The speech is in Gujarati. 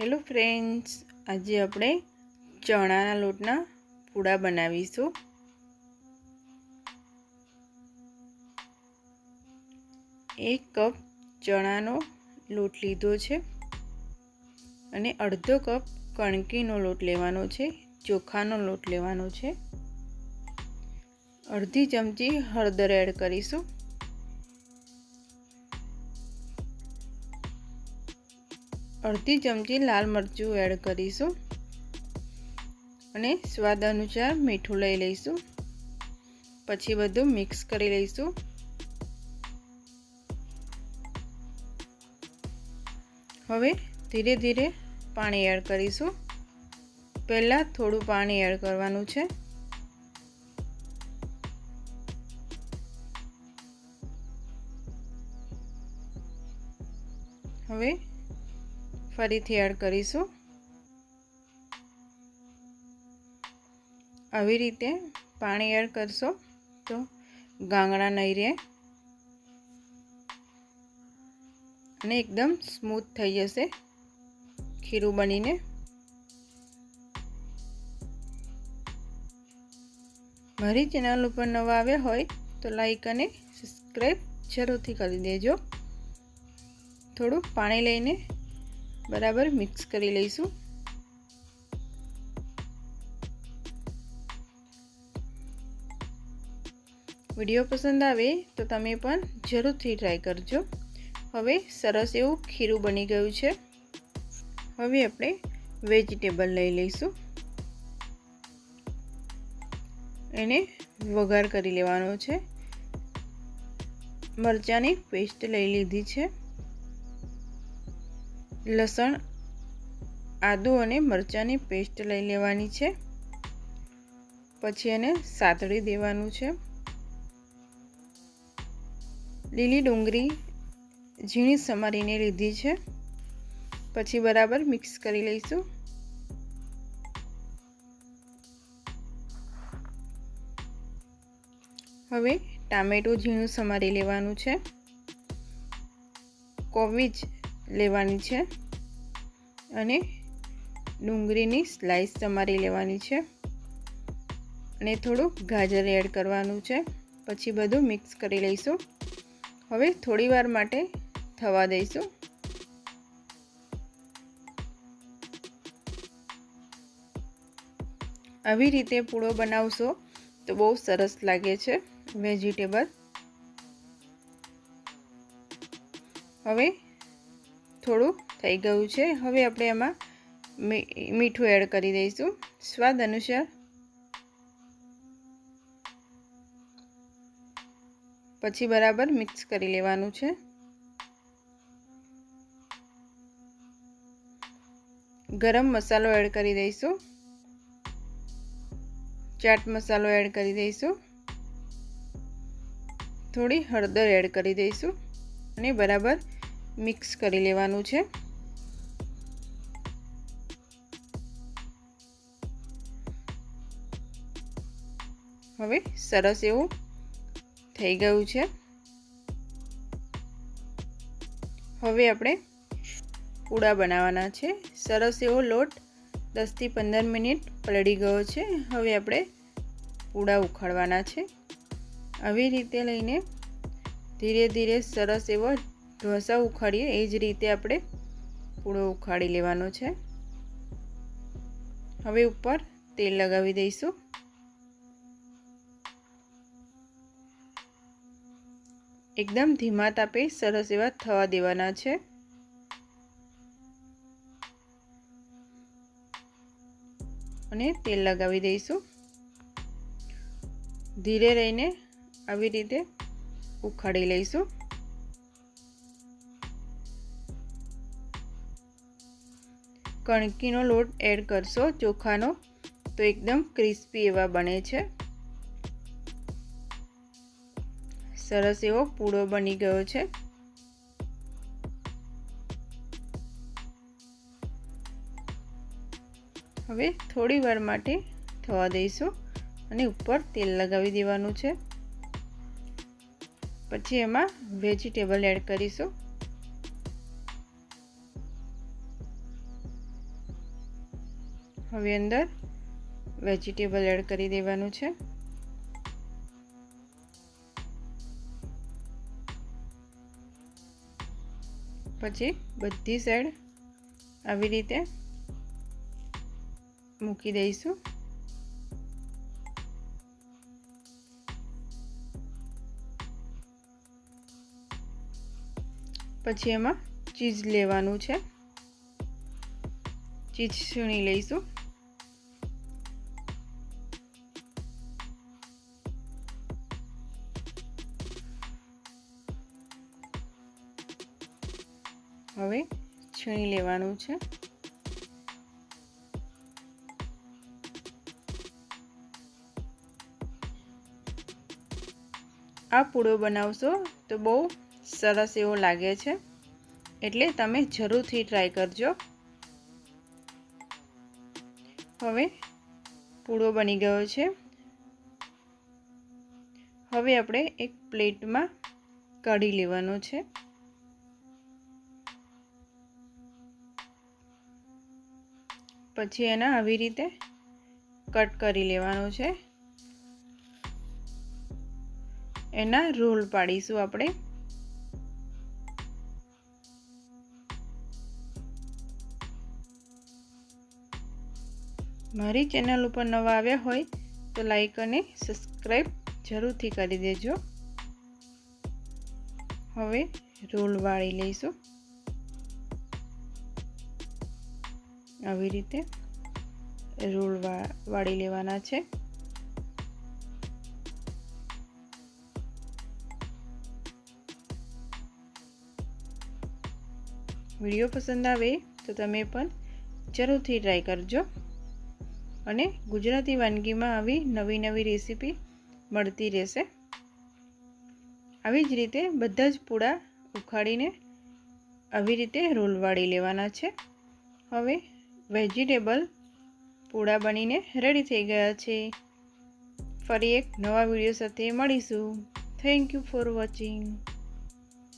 હેલો ફ્રેન્ડ્સ, આજે આપણે ચણાના લોટના પૂડા બનાવીશું. એક કપ ચણાનો લોટ લીધો છે અને અડધો કપ કણકીનો લોટ લેવાનો છે, ચોખાનો લોટ લેવાનો છે. અડધી ચમચી હળદર એડ કરીશું. અડધી ચમચી લાલ મરચું એડ કરીશું અને સ્વાદ અનુસાર મીઠું લઈ લઈશું. પછી બધું મિક્સ કરી લઈશું. હવે ધીરે ધીરે પાણી એડ કરીશું. પહેલાં થોડું પાણી એડ કરવાનું છે. હવે ફરીથી એડ કરીશું. આવી રીતે પાણી એડ કરશો તો ગાંગડા નહીં રહે. અને એકદમ સ્મૂથ થઈ જશે ખીરું બનીને. મારી ચેનલ ઉપર નવા આવ્યા હોય તો લાઈક અને સબસ્ક્રાઈબ જરૂરથી કરી દેજો. થોડું પાણી લઈને બરાબર મિક્સ કરી લઈશું. વીડિયો પસંદ આવે તો તમે પણ જરૂરથી ટ્રાય કરજો. હવે સરસ એવું ખીરું બની ગયું છે. હવે આપણે વેજીટેબલ લઈ લઈશું. એને વઘાર કરી લેવાનો છે. મરચાંની પેસ્ટ લઈ લીધી છે. લસણ, આદુ અને મરચાંની પેસ્ટ લઈ લેવાની છે. પછી એને સાતળી દેવાનું છે. લીલી ડુંગળી ઝીણી સમારીને લીધી છે. પછી બરાબર મિક્સ કરી લઈશું. હવે ટામેટું ઝીણું સમારી લેવાનું છે. કોવીજ લેવાની છે. અને ડુંગળીની સ્લાઈસ તમારી લેવાની છે. અને થોડું ગાજર એડ કરવાનું છે. પછી બધું મિક્સ કરી લઈશું. હવે થોડી વાર માટે થવા દઈશું. આવી રીતે પૂળો બનાવશો તો બહુ સરસ લાગે છે વેજીટેબલ હવે થોડું થઈ ગયું છે. હવે આપણે એમાં મીઠું એડ કરી દઈશું. સ્વાદ અનુસાર પછી બરાબર મિક્સ કરી લેવાનું છે. ગરમ મસાલો એડ કરી દઈશું. ચાટ મસાલો એડ કરી દઈશું. થોડી હળદર એડ કરી દઈશું. અને બરાબર મિક્સ કરી લેવાનું છે. હવે સરસ એવું થઈ ગયું છે. હવે આપણે પૂડા બનાવવાના છે. સરસ એવો લોટ દસથી પંદર મિનિટ પલળી ગયો છે. હવે આપણે પૂડા ઉખાડવાના છે. આવી રીતે લઈને ધીરે ધીરે સરસ એવો ઢોસા ઉખાડીએ, એ જ રીતે આપણે પૂળો ઉખાડી લેવાનો છે. હવે ઉપર તેલ લગાવી દઈશું. એકદમ ધીમા તાપે સરસ એવા થવા દેવાના છે. અને તેલ લગાવી દઈશું. ધીરે રહીને આવી રીતે ઉખાડી લઈશું. કણકીનો લોટ એડ કરશો ચોખાનો. તો એકદમ ક્રિસ્પી એવા બને છે. સરસ એવો પૂડો બની ગયો છે. હવે થોડી વાર માટે થવા દઈશું અને ઉપર તેલ લગાવી દેવાનું છે. પછી એમાં વેજીટેબલ એડ કરીશું. હવે અંદર વેજીટેબલ એડ કરી દેવાનું છે. પછી બધી સાઈડ આવી રીતે મૂકી દઈશું. પછી એમાં ચીઝ લેવાનું છે. ચીઝ છીણી લઈશું. હવે છીણી લેવાનું છે. આ પૂડો બનાવશો તો બહુ સરસ એવો લાગે છે. એટલે તમે જરૂરથી ટ્રાય કરજો. હવે પૂડો બની ગયો છે. હવે આપણે એક પ્લેટમાં કાઢી લેવાનો છે. પછી એના આવી રીતે કટ કરી લેવાનું છે. એના રોલ પાડીશું આપણે. મારી ચેનલ ઉપર નવા આવ્યા હોય તો લાઈક અને સબસ્ક્રાઈબ જરૂરથી કરી દેજો. હવે રોલ વાળી લઈશું. આવી રીતે રોલ વાળી લેવાના છે. વીડિયો પસંદ આવે તો તમે પણ જરૂરથી ટ્રાય કરજો. અને ગુજરાતી વાનગીમાં આવી નવી નવી રેસીપી મળતી રહેશે. આવી જ રીતે બધા જ પૂળા ઉખાડીને આવી રીતે રોલ વાળી લેવાના છે. હવે વેજીટેબલ પૂડા બનીને રેડી થઈ ગયા છે. ફરી એક નવા વીડિયો સાથે મળીશું. Thank you for watching